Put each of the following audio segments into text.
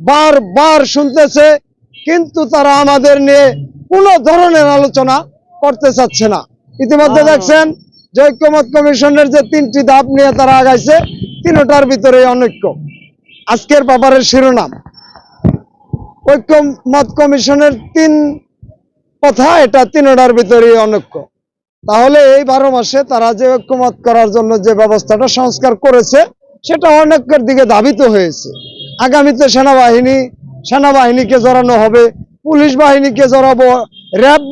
বারবার শুনতেছে কিন্তু তারা আমাদের নিয়ে কোনো ধরনের আলোচনা করতে চাচ্ছে না। ইতিমধ্যে দেখছেন যে ঐক্যমত কমিশনের যে তিনটি ধাপ নিয়ে তারা আগাইছে তিনটার ভিতরে অনৈক্য। আজকের ব্যাপারের শিরোনাম। ঐক্যমত কমিশনের তিন কথা এটা তিনটার ভিতরে অনৈক্য। তাহলে এই বারো মাসে তারা যে ঐক্যমত করার জন্য যে ব্যবস্থাটা সংস্কার করেছে সেটা অনেকের দিকে ধাবিত হয়েছে। আগামীতে সেনাবাহিনী, সেনাবাহিনীকে জড়ানো হবে, পুলিশ বাহিনীকে জড়াবো, র্যাব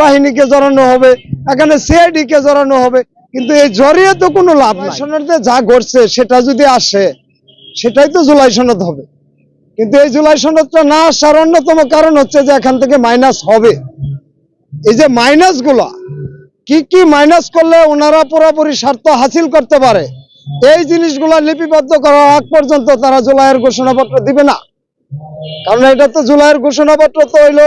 বাহিনীকে জড়ানো হবে, এখানে সিআইডি কে জড়ানো হবে, কিন্তু এই জড়িয়ে তো কোনো লাভ সনদে যা ঘটছে সেটা যদি আসে, সেটাই তো জুলাই সনদ হবে। কিন্তু এই জুলাই সনদটা না আসার অন্যতম কারণ হচ্ছে যে এখান থেকে মাইনাস হবে। এই যে মাইনাসগুলা কি কি মাইনাস করলে ওনারা পুরোপুরি স্বার্থ হাসিল করতে পারে? এই জিনিসগুলা লিপিবদ্ধ করার আগ পর্যন্ত তারা জুলাইয়ের ঘোষণাপত্র দিবে না। কারণ এটা তো জুলাইয়ের ঘোষণাপত্র তো হইল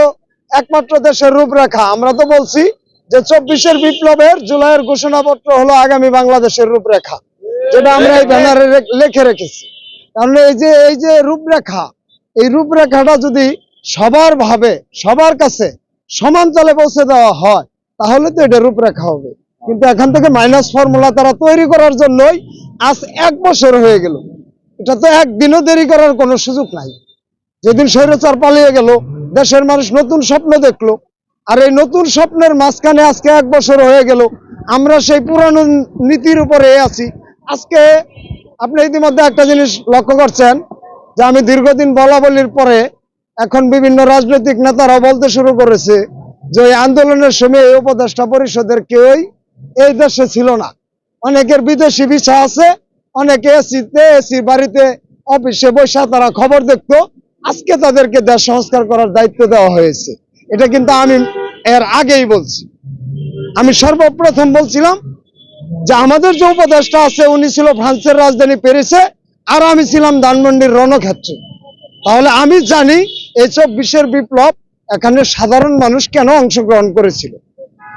একমাত্র দেশের রূপরেখা। আমরা তো বলছি যে চব্বিশের বিপ্লবের জুলাইয়ের ঘোষণাপত্র হলো আগামী বাংলাদেশের রূপরেখা, যেটা আমরা এই ব্যানারে লিখে রেখেছি। কারণ এই যে এই যে রূপরেখা, এই রূপরেখাটা যদি সবার ভাবে, সবার কাছে সমান তলে পৌঁছে দেওয়া হয়, তাহলে তো এটা রূপরেখা হবে। কিন্তু এখান থেকে মাইনাস ফর্মুলা তারা তৈরি করার জন্যই আজ এক বছর হয়ে গেল। এটা তো একদিনও দেরি করার কোনো সুযোগ নাই। যেদিন স্বৈরাচার পালিয়ে গেল, দেশের মানুষ নতুন স্বপ্ন দেখল। আর এই নতুন স্বপ্নের মাঝখানে আজকে এক বছর হয়ে গেল। আমরা সেই পুরানো নীতির উপরে আছি। আজকে আপনি ইতিমধ্যে একটা জিনিস লক্ষ্য করছেন, যে আমি দীর্ঘদিন বলা বলির পরে এখন বিভিন্ন রাজনৈতিক নেতারা বলতে শুরু করেছে, যে ওই আন্দোলনের সময় এই উপদেষ্টা পরিষদের কেউই এই দেশে ছিল না। অনেকের বিদেশি ভিসা আছে, অনেকে এসিতে, এসি বাড়িতে, অফিসে বসে তারা খবর দেখতো। আজকে তাদেরকে দেশ সংস্কার করার দায়িত্ব দেওয়া হয়েছে। এটা কিন্তু আমি এর আগেই বলছি। আমি সর্বপ্রথম বলছিলাম যে আমাদের যে উপদেষ্টা আছে, উনি ছিল ফ্রান্সের রাজধানী প্যারিসে, আর আমি ছিলাম ধানমন্ডির রণক্ষেত্রে। তাহলে আমি জানি এই চব্বিশের বিপ্লব এখানে সাধারণ মানুষ কেন অংশগ্রহণ করেছিল।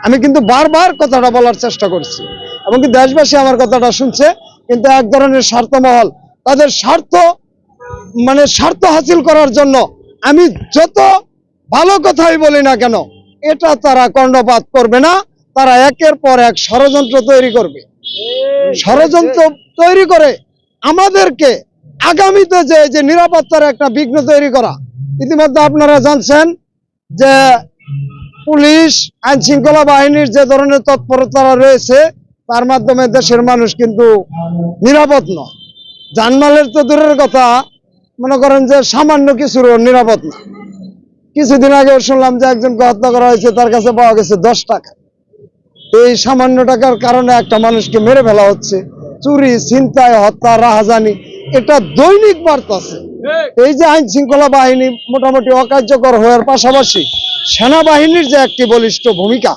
আমি কিন্তু বারবার কথাটা বলার চেষ্টা করছি। এবং কি দেশবাসী আমার কথাটা শুনছে, কিন্তু এক ধরনের স্বার্থমহল। তাদের স্বার্থ মানে স্বার্থ হাসিল করার জন্য আমি যত ভালো কথাই বলি না কেন, এটা তারা কর্ণপাত করবে না, তারা একের পর এক ষড়যন্ত্র তৈরি করবে। ষড়যন্ত্র তৈরি করে আমাদেরকে আগামীতে যে যে নিরাপত্তার একটা বিঘ্ন তৈরি করা, ইতিমধ্যে আপনারা জানছেন যে পুলিশ আইন শৃঙ্খলা বাহিনীর যে ধরনের তৎপরতা রয়েছে তার মাধ্যমে দেশের মানুষ কিন্তু নিরাপদ নয় জানমালের তো দূরের কথা, মনে করেন যে সামান্য কিছুর নিরাপদ না। কিছুদিন আগে শুনলাম যে একজনকে হত্যা করা হয়েছে, তার কাছে পাওয়া গেছে দশ টাকা। এই সামান্য টাকার কারণে একটা মানুষকে মেরে ফেলা হচ্ছে। চুরি, ছিনতাই, হত্যা, রাহাজানি, এটা দৈনিক বার্তাছে এই যে আইন শৃঙ্খলা বাহিনী মোটামুটি অকার্যকর হওয়ার পাশাপাশি সেনাবাহিনীর যে একটি বলিষ্ঠ ভূমিকা,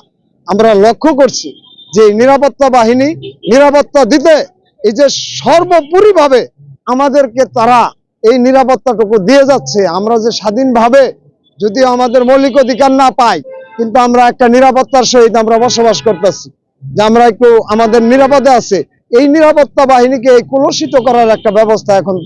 আমরা লক্ষ্য করছি যে নিরাপত্তা বাহিনী নিরাপত্তা দিতে, এই যে সর্বোপরিভাবে আমাদেরকে তারা এই নিরাপত্তাটুকু দিয়ে যাচ্ছে, আমরা যে স্বাধীনভাবে যদিও আমাদের মৌলিক অধিকার না পাই, কিন্তু আমরা একটা নিরাপত্তার সহিত আমরা বসবাস করতেছি, যে আমরা একটু আমাদের নিরাপদে আছে, এই নিরাপত্তা বাহিনীকে এই কলুষিত করার একটা ব্যবস্থা এখন